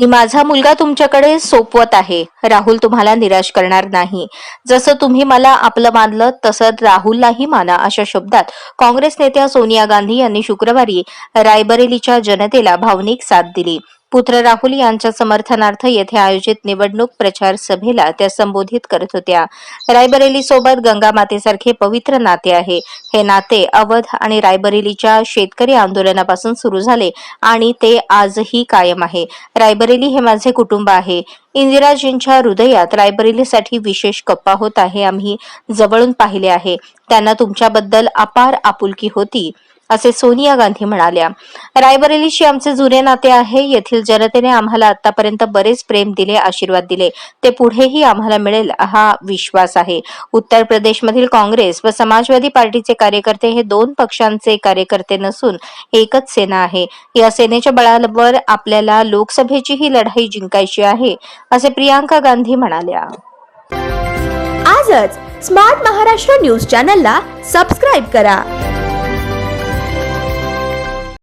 मी माझा मुलगा तुमच्याकडे सोपवत आहे. राहुल तुम्हाला निराश करणार नाही. जसं तुम्ही मला आपलं मानलं तसं राहुललाही माना अशा शब्दात काँग्रेस नेत्या सोनिया गांधी यांनी शुक्रवारी रायबरेलीच्या जनतेला भावनिक साथ दिली. पुत्र राहुल यांच्या समर्थनार्थ येथे आयोजित निवडणूक प्रचार सभेला त्या संबोधित करत होत्या. रायबरेली सोबत गंगा मातेसारखे पवित्र नाते आहे. हे नाते अवध आणि रायबरेलीच्या शेतकरी आंदोलनापासून सुरू झाले आणि ते आजही कायम आहे. रायबरेली हे माझे कुटुंब आहे. इंदिराजींच्या हृदयात रायबरेलीसाठी विशेष कप्पा होत आहे. आम्ही जवळून पाहिले आहे. त्यांना तुमच्याबद्दल अपार आपुलकी होती. असे सोनिया गांधी म्हणाल्या रायबरेलीशी आमचे जुने नाते आहे. येथील जनतेने आम्हाला आतापर्यंत बरेच प्रेम दिले आशीर्वाद दिले. ते पुढेही आम्हाला मिळेल हा विश्वास आहे. उत्तर प्रदेशमधील काँग्रेस व समाजवादी पार्टीचे कार्यकर्ते हे दोन पक्षांचे कार्यकर्ते नसून एकच सेना आहे. या सेनेच्या बळावर आपल्याला लोकसभेची ही लढाई जिंकायची आहे असे प्रियांका गांधी म्हणाल्या. आजच स्मार्ट महाराष्ट्र न्यूज चॅनलला सबस्क्राईब करा.